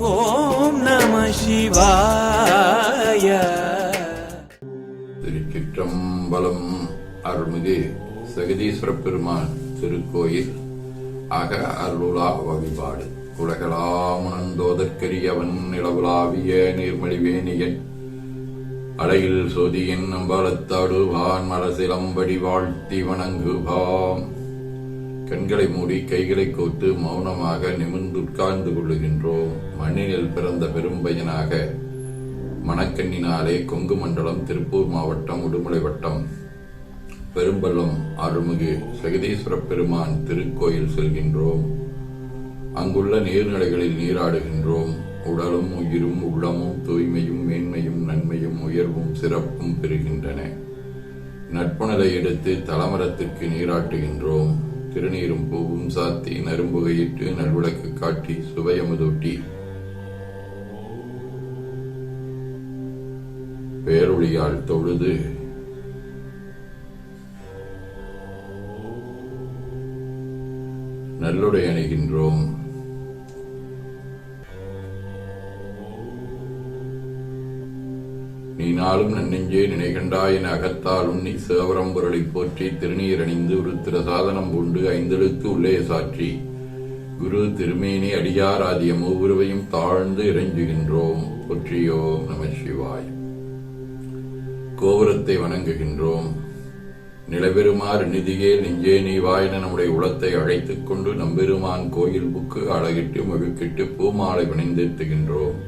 ஓம் நம சிவாய. திருச்சிற்றம்பலம் அருள்மிகு சகதீஸ்வர பெருமான் திருக்கோயில் அக அருளா வழிபாடு. உலகலாமுணந்தோதற்கரியவன் நிலவுலாவிய நீர்மலிவேணியன் அலையில் சோதியின் அம்பலத்தாடுவான் மரசிலம்படி வாழ்த்தி வணங்குவான் கண்களை மூடி கைகளை கோத்து மௌனமாக நிமிர்ந்து உட்கார்ந்து கொள்ளுகின்றோம். மண்ணினில் பிறந்த பெரும்பயனாக மணக்கண்ணினாலே கொங்கு மண்டலம் திருப்பூர் மாவட்டம் உடுமலை வட்டம் பெரும்பள்ளம் அருள்மிகு சகதீஸ்வர பெருமான் திருக்கோயில் செல்கின்றோம். அங்குள்ள நீர்நிலைகளில் நீராடுகின்றோம். உடலும் உயிரும் உள்ளமும் தூய்மையும் மேன்மையும் நன்மையும் உயர்வும் சிறப்பும் பெறுகின்றன. நட்புணலை எடுத்து தலமரத்திற்கு நீராட்டுகின்றோம். திருநீரும் பூவும் சாத்தி நரும்புகையிட்டு நல்விளக்கு காட்டி சுவையமுதூட்டி. பேரொழியால் தொழுது. நல்லுடை அணிகின்றோம் நீ நாளும் நன்னெஞ்சே நினைகண்டாய் என அகத்தாலும் நீ சேவரம் போற்றி திருநீர் அணிந்து உருத்திர சாதனம் பூண்டு ஐந்தெழுத்து உள்ளே சாற்றி. குரு திருமேனி அடியார் ஆதிய மூவுருவையும் தாழ்ந்து இறைஞ்சுகின்றோம். போற்றியோம் நம சிவாய். கோபுரத்தை வணங்குகின்றோம். நிலபெருமாறு நிதியே நெஞ்சே நீ வாயின நம்முடைய உளத்தை அழைத்துக் கொண்டு நம்பெருமான் கோயில் புக்கு அழகிட்டு மகிழ்கிட்டு பூமாலை பணிந்தேத்துகின்றோம்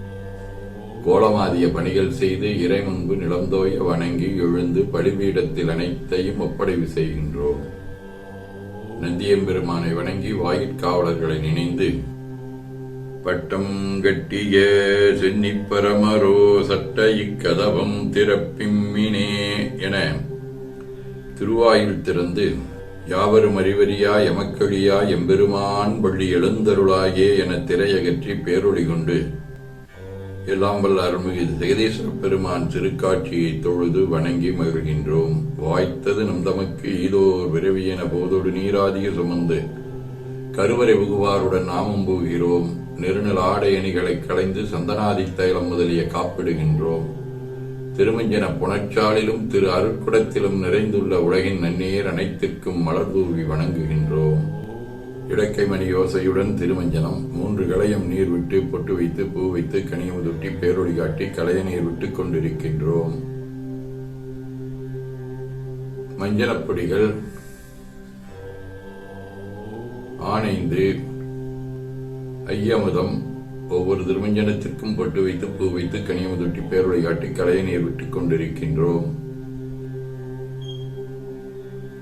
கோலமாதிய பணிகள் செய்து இறை முன்பு நிலந்தோய வணங்கி எழுந்து பலிபீடத்தில் அனைத்தையும் ஒப்படைவு செய்கின்றோம் நந்தியம்பெருமானை வணங்கி வாயிற்காவலர்களை நினைந்து பட்டம் கட்டிய சென்னிப்பரமரோ சட்ட இக்கதவம் திறப்பிம்மினே என திருவாயில் திறந்து யாவரும் அறிவறியா எமக்கழியா எம்பெருமான் பள்ளி எழுந்தருளாயே என திரையகற்றி பேரொழி கொண்டு எல்லாம் வல்ல அருள்மிகு ஜெகதீஸ்வர பெருமான் திருக்காட்சியை தொழுது வணங்கி மகிழ்கின்றோம். வாய்த்தது நம் தமக்கு ஈதோர் என போதோடு நீராதிய சுமந்து கருவறை புகுவாருடன் நாமும் போகிறோம். நெருநல் ஆடை அணிகளை களைந்து சந்தனாதி தைலம் முதலிய காப்பிடுகின்றோம். திருமஞ்சன புனச்சாலிலும் திரு அருட்குடத்திலும் நிறைந்துள்ள உலகின் நன்னீர் அனைத்திற்கும் மலர் தூவி வணங்குகின்றோம். இடக்கை மணி யோசையுடன் திருமஞ்சனம். மூன்று களையம் நீர் விட்டு பொட்டு வைத்து பூ வைத்து கனியமுதுட்டி பேரொழி காட்டி களைய நீர் விட்டுக் கொண்டிருக்கின்றோம். மஞ்சளப்பொடிகள் ஆனைந்து ஐயமுதம் ஒவ்வொரு திருமஞ்சனத்திற்கும் பொட்டு வைத்து பூ வைத்து கனியமுதுட்டி பேரொழி காட்டி களைய நீர் விட்டுக் கொண்டிருக்கின்றோம்.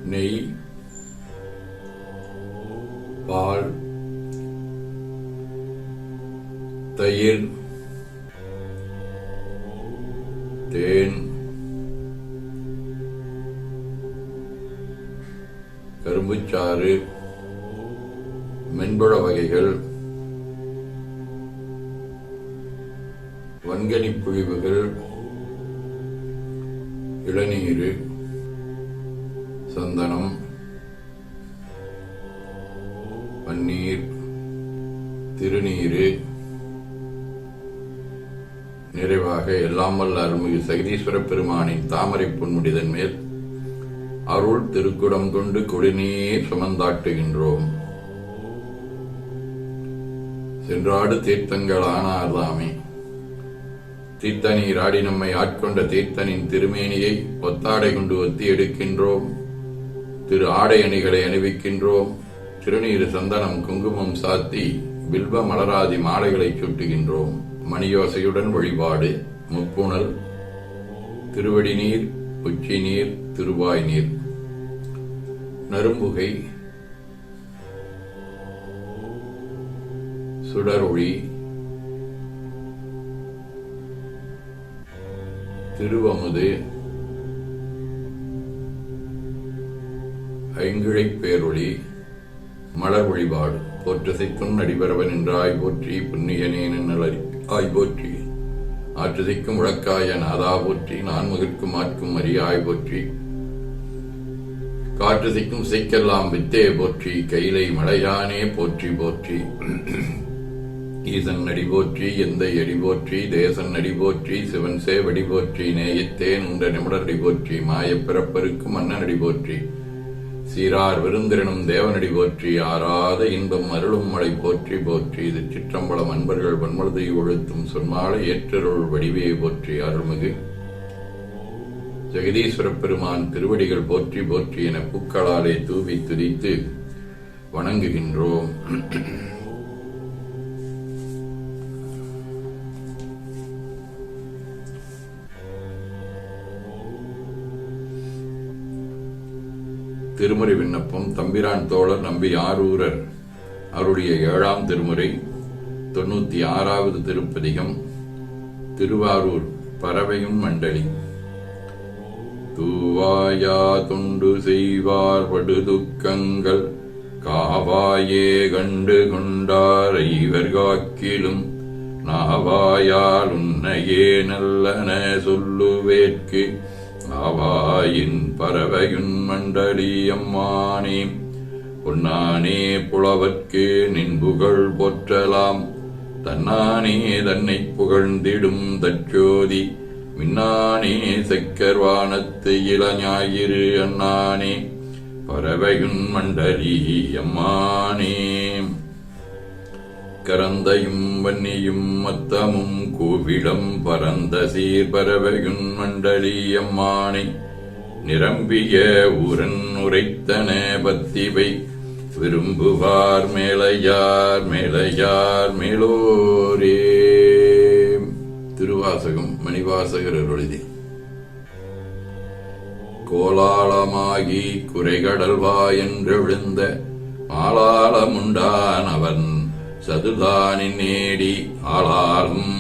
நெய் பால் தயிர் தேன் கரும்புச்சாறு மென்புட வகைகள் வன்கனி புழிவுகள் இளநீர் சந்தனம் பன்னீர் திருநீரு. நிறைவாக எல்லாம் வல்ல அருள்மிகு சகதீஸ்வர பெருமானின் தாமரை பொன்முடிதன் மேல் அருள் திருக்குடம் கொண்டு குடிநீர் சுமந்தாட்டுகின்றோம். சென்றாடு தீர்த்தங்கள் ஆனார்தாமே தீர்த்தனீர் ஆடி நம்மை ஆட்கொண்ட தீர்த்தனின் திருமேனியை ஒத்தாடை கொண்டு ஒத்தி எடுக்கின்றோம். திரு ஆடை அணிகளை அணிவிக்கின்றோம். திருநீர் சந்தனம் குங்குமம் சாத்தி பில்வ மலராதி மாலைகளை சுட்டுகின்றோம். மணியோசையுடன் வழிபாடு. முப்புணல் திருவடி நீர் உச்சி நீர் திருவாய் நீர் நரும்புகை சுடரொளி திருவமுது ஐங்கிழைப் பேரொளி மலர் வழிபாடு போற்றசைக்கும் நடிபரவன் என்றாய் போற்றி புண்ணியனேன் நலரி ஆய் போற்றி. ஆற்றுதைக்கும் உழக்காய நாதா போற்றி நான் மகிழ்க்கும் ஆட்கும் அரியாய் போற்றி. காற்றுதைக்கும் சிக்கெல்லாம் வித்தே போற்றி கைலை மலையானே போற்றி போற்றி. ஈசன் நடி போற்றி எந்தை அடி போற்றி தேசன் நடி போற்றி சிவன் சேவடி போற்றி நேயத்தேன் உண்ட நிமிடர் போற்றி மாயப் பிறப்பருக்கு மன்னன் அடி போற்றி. சீரார் விருந்திரனும் தேவனடி போற்றி ஆறாத இன்பம் அருளும் மழை போற்றி போற்றி இது சிற்றம்பலம் அன்பர்கள் வன்மழுதை ஒழுத்தும் சொன்மாலை ஏற்றருள் வடிவே போற்றி அருள்மிகு. ஜெகதீஸ்வர பெருமான் திருவடிகள் போற்றி போற்றி என பூக்களாலே தூவி துதித்து வணங்குகின்றோம். திருமுறை விண்ணப்பம். தம்பிரான் தோழர் நம்பி ஆரூரர் அவருடைய ஏழாம் திருமுறை தொண்ணூத்தி ஆறாவது திருப்பதிகம் திருவாரூர் பறவையும் மண்டலி. தூவாயா தொண்டு செய்வார் படுதுக்கங்கள் காவாயே கண்டு கொண்டார் ஐவர் காக்கிலும் நாவாயால் உன்னையே நல்லன சொல்லுவேற்கு காவாயின் பறவையுன் மண்டலியம்மானே பொன்னானே புலவர்க்கு நின் புகழ் போற்றலாம். தன்னானே தன்னை புகழ்ந்திடும் தற்சோதி மின்னானே செக்கர்வானத்து இளஞாயிறு அண்ணானே பறவையுன் மண்டலி அம்மானே. கரந்தையும் வன்னியும் மத்தமும் கூவிடம் பரந்த சீர்பறவையுன் மண்டலியம்மானை நிரம்பிய உரன் உரைத்தன பத்திவை விரும்புவார் மேலையார் மேலையார் மேலோரே. திருவாசகம் மணிவாசகர் அருளிதி. கோலாளமாகி குறைகடல் வாயென்றெழுந்த ஆளாளமுண்டான் அவன். சதுதானின் நேடி ஆளாலும்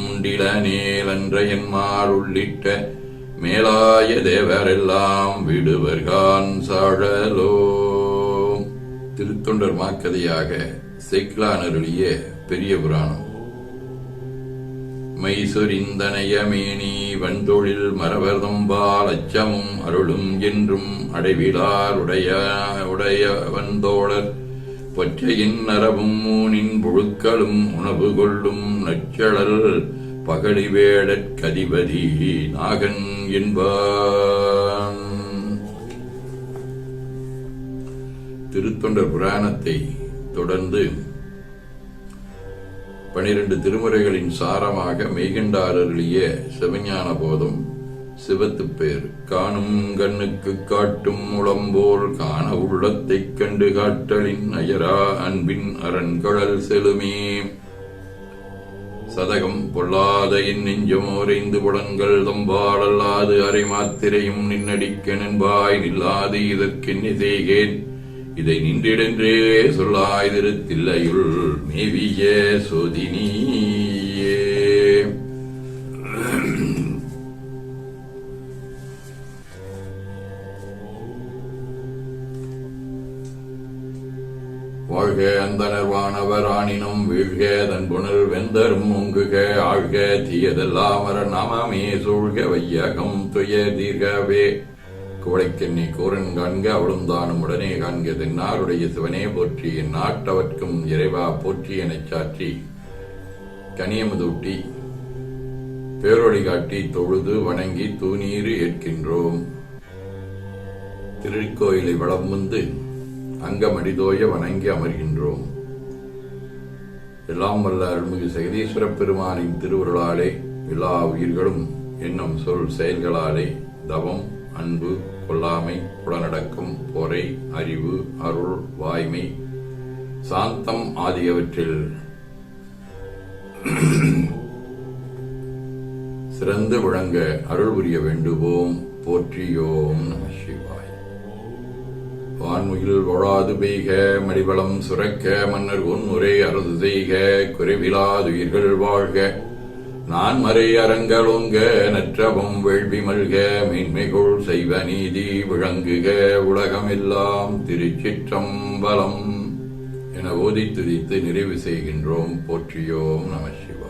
நேலன்ற என்மாள் உள்ளிட்ட மேலாய தேவரெல்லாம் விடுவர்கான் சாழலோ. திருத்தொண்டர் மாக்கதையாக செக்லான் அருளிய பெரிய புராணம். மைசுரிந்தனையமேனி வன்தொழில் மரவர்தம்பால் அச்சமும் அருளும் என்றும் அடைவிலார் உடைய உடைய வந்தோழர் பச்சையின் நரவும் மூனின் புழுக்களும் உணவு கொள்ளும் நச்சழல் பகடி கதிபதி நாகன் என்பான். திருத்தொண்டர் புராணத்தை தொடர்ந்து பனிரெண்டு திருமுறைகளின் சாரமாக மெய்கண்டாரருளிய செவஞான போதும் சிவத்துப் பேர். காணும் கண்ணுக்கு காட்டும் உளம்போல் காண உள்ளத்தைக் கண்டு காட்டலின் அயரா அன்பின் அரண்கடல் செலுமே சதகம் பொல்லாத என் நெஞ்சம் ஓரைந்து புலன்கள் தம்பாடல்லாது அரை மாத்திரையும் நின்னடிக்க நண்பாய் நில்லாது இதற்கென்னி செய்கேன் இதை நின்றிடென்றே சொல்லாய் திருத்தில்லையுள் மேவிய சோதினியே வாழ்க அந்தனர் வானவர் ஆணினும் வீழ்க தன் புனல் வெந்தரும் ஒங்குக ஆழ்க தீயதெல்லாம் வர நாமமே சூழ்க வையகம் துய தீர்கவே. குவளைக்கெண்ணி கூரன் காண்க அவளுந்தானும் உடனே காண்க தென்னாருடைய சிவனே போற்றி என் நாட்டவர்க்கும் இறைவா போற்றி எனச் சாற்றி. கனியமுதூட்டி பேரொழி காட்டி தொழுது வணங்கி தூணீறு ஏற்கின்றோம். திருக்கோயிலை வளம் வந்து அங்கமடிதோய வணங்கி அமர்கின்றோம். எல்லாம் வல்ல அருள்மிகு சகதீஸ்வர பெருமானின் திருவருளாலே எல்லா உயிர்களும் என்னும் சொல் செயல்களாலே தவம் அன்பு கொல்லாமை புலநடக்கம் பொறை அறிவு அருள் வாய்மை சாந்தம் ஆகியவற்றில் சிறந்து விளங்க அருள் புரிய வேண்டுவோம். போற்றியோம் நம வான்முகில் வாழாது பெய்க மடிவளம் சுரக்க மன்னர் ஒன்முறை அரசு செய்க குறைவிலாதுயிர்கள் வாழ்க. நான் மறை அரங்கலோங்க நற்றவம் வேள்வி மல்க மேன்மைகொள் செய்வ நீதி விளங்குக உலகமெல்லாம் திருச்சிற்றம்பலம். என ஓதி துதித்து நிறைவு செய்கின்றோம் போற்றியோம் நம சிவாய்